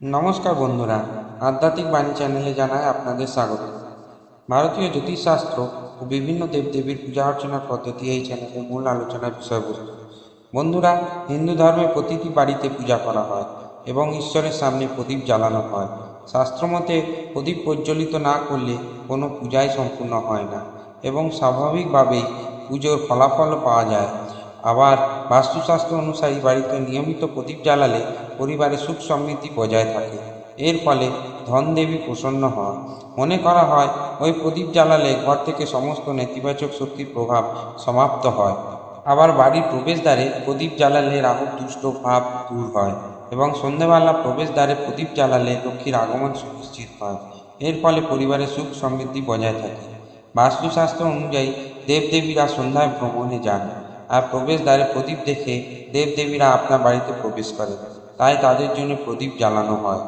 নমস্কার বন্ধুরা, আধ্যাত্মিক বাণী চ্যানেলে জানায় আপনাদের স্বাগত। ভারতীয় জ্যোতিষশাস্ত্র ও বিভিন্ন দেবদেবীর পূজা অর্চনার পদ্ধতি এই চ্যানেলের মূল আলোচনার বিষয়বস্তু। বন্ধুরা, হিন্দু ধর্মে প্রতিটি বাড়িতে পূজা করা হয় এবং ঈশ্বরের সামনে প্রদীপ জ্বালানো হয়। শাস্ত্রমতে প্রদীপ প্রজ্বলিত না করলে কোনো পূজাই সম্পূর্ণ হয় না এবং স্বাভাবিকভাবেই পুজোর ফলাফলও পাওয়া যায়। আবার বাস্তুশাস্ত্র অনুসারী বাড়িতে নিয়মিত প্রদীপ জ্বালালে পরিবারে সুখ সমৃদ্ধি বজায় থাকে। এর ফলে ধনদেবী প্রসন্ন হন। মনে করা হয়, ওই প্রদীপ জ্বালালে ঘর থেকে সমস্ত নেতিবাচক শক্তির প্রভাব সমাপ্ত হয়। আবার বাড়ির প্রবেশদ্বারে প্রদীপ জ্বালালে রাহুর দুষ্ট ভাব দূর হয় এবং সন্ধ্যেবেলা প্রবেশদ্বারে প্রদীপ জ্বালালে লক্ষ্মীর আগমন সুনিশ্চিত হয়। এর ফলে পরিবারে সুখ সমৃদ্ধি বজায় থাকে। বাস্তুশাস্ত্র অনুযায়ী দেবদেবীরা সন্ধ্যায় ভ্রমণে যান। আর প্রবেশদ্বারে প্রদীপ দেখে দেবদেবীরা আপনার বাড়িতে প্রবেশ করে। তাই তাদের জন্য প্রদীপ জ্বালানো হয়।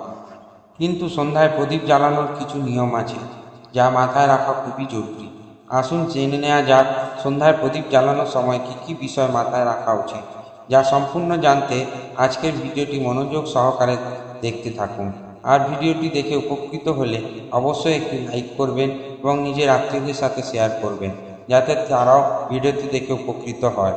কিন্তু সন্ধ্যায় প্রদীপ জ্বালানোর কিছু নিয়ম আছে, যা মাথায় রাখা খুবই জরুরি। আসুন জেনে নেওয়া যাক সন্ধ্যায় প্রদীপ জ্বালানোর সময় কী কী বিষয় মাথায় রাখা উচিত, যা সম্পূর্ণ জানতে আজকের ভিডিওটি মনোযোগ সহকারে দেখতে থাকুন। আর ভিডিওটি দেখে উপকৃত হলে অবশ্যই একটি লাইক করবেন এবং নিজের আত্মীয়দের সাথে শেয়ার করবেন। যাতে তারাও ভিডিওটি দেখে উপকৃত হয়।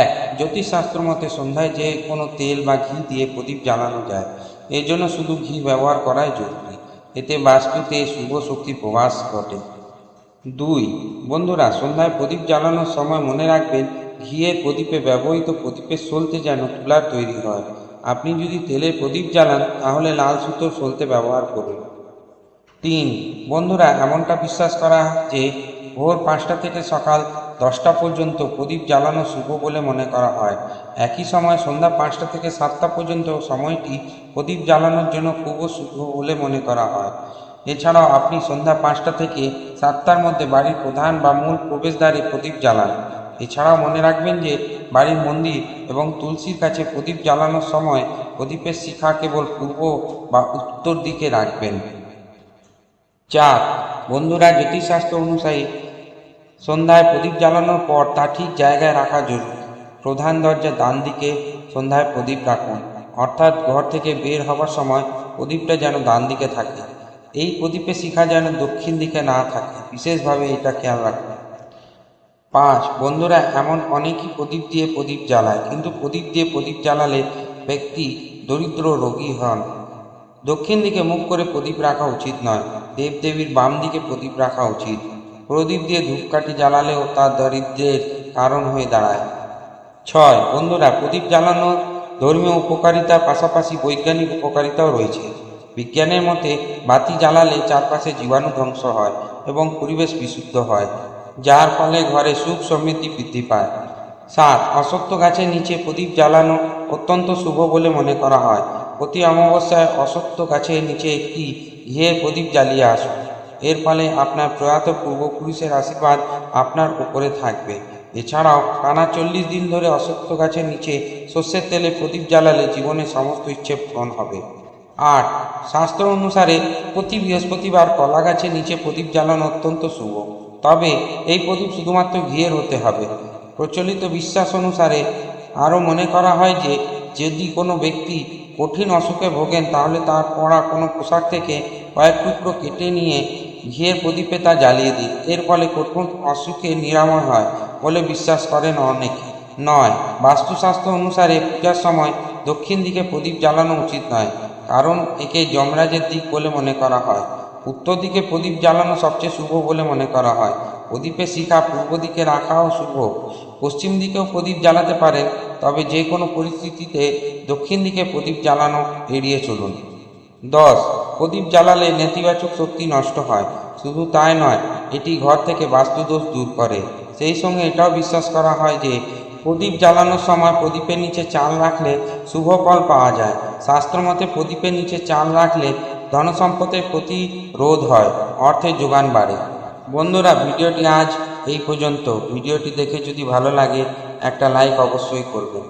এক, জ্যোতিষশাস্ত্র মতে সন্ধ্যায় যে কোনো তেল বা ঘি দিয়ে প্রদীপ জ্বালানো যায়, এর জন্য শুধু ঘি ব্যবহার করাই জরুরি। এতে বাস্তুতে শুভ শক্তির প্রবাস ঘটে। দুই, বন্ধুরা, সন্ধ্যায় প্রদীপ জ্বালানোর সময় মনে রাখবেন ঘিয়ের প্রদীপে ব্যবহৃত প্রদীপের সলতে যেন তুলার তৈরি হয়। আপনি যদি তেলের প্রদীপ জ্বালান, তাহলে লাল সুতোর সলতে ব্যবহার করুন। তিন, বন্ধুরা, এমনটা বিশ্বাস করা যে ভোর পাঁচটা থেকে সকাল দশটা পর্যন্ত প্রদীপ জ্বালানো শুভ বলে মনে করা হয়। একই সময় সন্ধ্যা পাঁচটা থেকে সাতটা পর্যন্ত সময়টি প্রদীপ জ্বালানোর জন্য খুব শুভ বলে মনে করা হয়। এছাড়াও আপনি সন্ধ্যা পাঁচটা থেকে সাতটার মধ্যে বাড়ির প্রধান বা মূল প্রবেশদ্বারে প্রদীপ জ্বালান। এছাড়াও মনে রাখবেন যে বাড়ির মন্দির এবং তুলসীর কাছে প্রদীপ জ্বালানোর সময় প্রদীপের শিখা কেবল পূর্ব বা উত্তর দিকে রাখবেন। চার, বন্ধুরা জ্যোতিষশাস্ত্র অনুযায়ী সন্ধ্যায় প্রদীপ জ্বালানোর পর তা ঠিক জায়গায় রাখা জরুরি। প্রধান দরজা ডান দিকে সন্ধ্যায় প্রদীপ রাখুন। অর্থাৎ ঘর থেকে বের হবার সময় প্রদীপটা যেন ডান দিকে থাকে। এই প্রদীপের শিখা যেন দক্ষিণ দিকে না থাকে। বিশেষভাবে এটা খেয়াল রাখুন। পাঁচ, বন্ধুরা, এমন অনেকই প্রদীপ দিয়ে প্রদীপ জ্বালায়, কিন্তু প্রদীপ দিয়ে প্রদীপ জ্বালালে ব্যক্তি দরিদ্র রোগী হন। দক্ষিণ দিকে মুখ করে প্রদীপ রাখা উচিত নয়। দেবদেবীর বাম দিকে প্রদীপ রাখা উচিত। প্রদীপ দিয়ে ধূপকাঠি জ্বালালেও তা দরিদ্রের কারণ হয়ে দাঁড়ায়। ছয়, বন্ধুরা, প্রদীপ জ্বালানোর ধর্মীয় উপকারিতার পাশাপাশি বৈজ্ঞানিক উপকারিতাও রয়েছে। বিজ্ঞানের মতে, বাতি জ্বালালে চারপাশে জীবাণু ধ্বংস হয় এবং পরিবেশ বিশুদ্ধ হয়, যার ফলে ঘরে সুখ সমৃদ্ধি বৃদ্ধি পায়। সাত অসত্য গাছের নিচে প্রদীপ জ্বালানো অত্যন্ত শুভ বলে মনে করা হয়। প্রতি অমাবস্যায় অসত্য গাছের নিচে একটি ঘিয়ের প্রদীপ জ্বালিয়ে আসুন। এর ফলে আপনার প্রয়াত পূর্বপুরুষের আশীর্বাদ আপনার উপরে থাকবে। এছাড়াও টানা চল্লিশ দিন ধরে অসত্য গাছের নিচে সর্ষের তেলে প্রদীপ জ্বালালে জীবনের সমস্ত ইচ্ছে পূরণ হবে। আট শাস্ত্র অনুসারে প্রতি বৃহস্পতিবার কলা গাছের নিচে প্রদীপ জ্বালানো অত্যন্ত শুভ। তবে এই প্রদীপ শুধুমাত্র ঘিয়ের হতে হবে। প্রচলিত বিশ্বাস অনুসারে আরও মনে করা হয় যে, যদি কোনো ব্যক্তি কঠিন অসুখে ভোগেন, তাহলে তার পরা কোনো পোশাক থেকে কয়েক টুকরো কেটে নিয়ে ঘিয়ের প্রদীপে তা জ্বালিয়ে দিন এর ফলে কঠিন অসুখে নিরাময় হয় বলে বিশ্বাস করেন অনেকে। নয়, বাস্তুশাস্ত্র অনুসারে পূজার সময় দক্ষিণ দিকে প্রদীপ জ্বালানো উচিত নয়, কারণ একে যমরাজের দিক বলে মনে করা হয়। উত্তর দিকে প্রদীপ জ্বালানো সবচেয়ে শুভ বলে মনে করা হয়। প্রদীপের শিখা পূর্ব দিকে রাখাও শুভ। পশ্চিম দিকেও প্রদীপ জ্বালাতে পারেন, তবে যে কোনো পরিস্থিতিতে দক্ষিণ দিকে প্রদীপ জ্বালানো এড়িয়ে চলুন। দশ প্রদীপ জ্বালালে নেতিবাচক শক্তি নষ্ট হয়, শুধু তাই নয়, এটি ঘর থেকে বাস্তুদোষ দূর করে। সেই সঙ্গে এটাও বিশ্বাস করা হয় যে, প্রদীপ জ্বালানোর সময় প্রদীপের নিচে চাল রাখলে শুভ ফল পাওয়া যায়। শাস্ত্রমতে প্রদীপের নিচে চাল রাখলে ধনসম্পদের প্রতি রোধ হয় অর্থের যোগান বাড়ে। বন্ধুরা, ভিডিওটি আজ এই পর্যন্ত। ভিডিওটি দেখে যদি ভালো লাগে, একটা লাইক অবশ্যই করবেন।